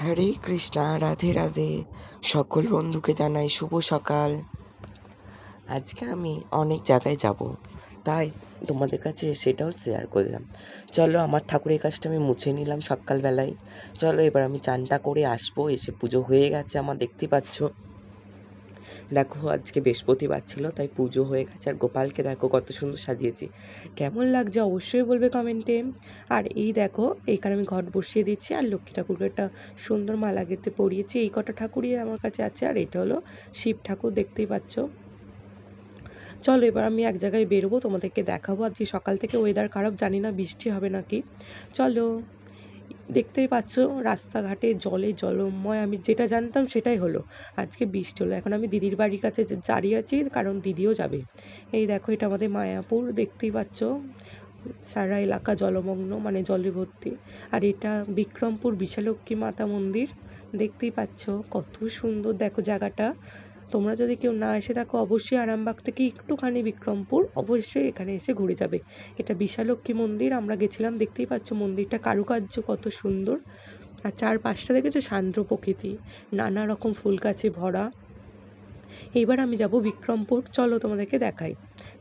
হরে কৃষ্ণা, রাধে রাধে। সকল বন্ধুকে জানাই শুভ সকাল। আজকে আমি অনেক জায়গায় যাব, তাই তোমাদের কাছে সেটাও শেয়ার করলাম। চলো, আমার ঠাকুরের কাজটা আমি মুছে নিলাম সকালবেলায়। চলো, এবার আমি চানটা করে আসব, এসে পুজো হয়ে গেছে আমার, দেখতে পাচ্ছ। দেখো, আজকে বৃহস্পতিবার ছিল, তাই পুজো হয়ে গেছে। আর গোপালকে দেখো, কত সুন্দর সাজিয়েছি। কেমন লাগছে অবশ্যই বলবে কমেন্টে। আর এই দেখো, এইখানে আমি ঘট বসিয়ে দিচ্ছি, আর লক্ষ্মী ঠাকুরকে একটা সুন্দর মালা গেতে পরিয়েছি। এই কটা ঠাকুরই আমার কাছে আছে, আর এটা হলো শিব ঠাকুর, দেখতেই পাচ্ছ। চলো, এবার আমি এক জায়গায় বেরোবো, তোমাদেরকে দেখাবো। আজকে সকাল থেকে ওয়েদার খারাপ, জানি না বৃষ্টি হবে নাকি। চলো। দেখতেই পাচ্ছ, রাস্তাঘাটে জলে জলময়, আমি যেটা জানতাম সেটাই হলো। আজকে বৃষ্টি হলো। এখন আমি দিদির বাড়ির কাছে দাঁড়িয়ে আছি, কারণ দিদিও যাবে। এই দেখো, এটা আমাদের মায়াপুর, দেখতেই পাচ্ছ। সারা এলাকা জলমগ্ন মানে জলে ভর্তি। আর এটা বিক্রমপুর বিশালক্ষী মাতা মন্দির, দেখতেই পাচ্ছ। কত সুন্দর, দেখো জায়গাটা। তোমরা যদি কেউ না এসে থাকো, অবশ্যই আরামবাগ থেকে একটুখানি বিক্রমপুর অবশ্যই এখানে এসে ঘুরে যাবে। এটা বিশালক্ষী মন্দির, আমরা গেছিলাম, দেখতেই পাচ্ছ মন্দিরটা কারুকার্য কত সুন্দর। আর চারপাশটা দেখেছ? সান্দ্র প্রকৃতি। নানা রকম ফুল গাছে ভরা। এইবার আমি যাব বিক্রমপুর। চলো তোমাদেরকে দেখাই।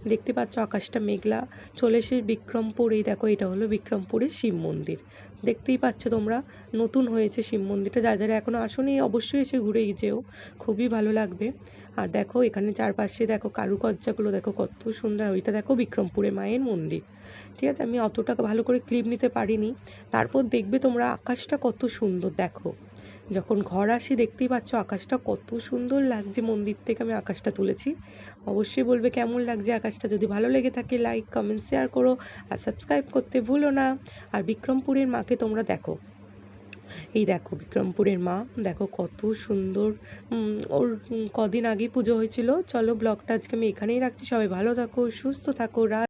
দেখতে পাচ্ছ আকাশটা মেঘলা। চলে এসে বিক্রমপুর, এই দেখো এটা হলো বিক্রমপুরের শিব মন্দির। দেখতেই পাচ্ছ তোমরা, নতুন হয়েছে শিব মন্দিরটা। যারা যারা এখনও আসোনি, অবশ্যই এসে ঘুরে যেও। খুবই ভালো লাগবে। আর দেখো, এখানে চারপাশে দেখো কারুকার্যগুলো দেখো কত সুন্দর। ওইটা দেখো বিক্রমপুরে মায়ের মন্দির। ঠিক আছে, আমি অতটা ভালো করে ক্লিপ নিতে পারিনি। তারপর দেখবে তোমরা আকাশটা কত সুন্দর, দেখো। যখন ঘর আসি, দেখতেই পাচ্ছ আকাশটা কত সুন্দর লাগছে। মন্দির থেকে আমি আকাশটা তুলেছি। অবশ্যই বলবে কেমন লাগছে আকাশটা। যদি ভালো লেগে থাকে লাইক কমেন্ট শেয়ার করো আর সাবস্ক্রাইব করতে ভুলো না। আর বিক্রমপুরের মাকে তোমরা দেখো। এই দেখো, বিক্রমপুরের মা। দেখো কত সুন্দর। ওর কদিন আগে পুজো হয়েছিল। চলো ব্লগটা আজকে আমি এখানেই রাখছি। সবাই ভালো থাকো, সুস্থ থাকো রা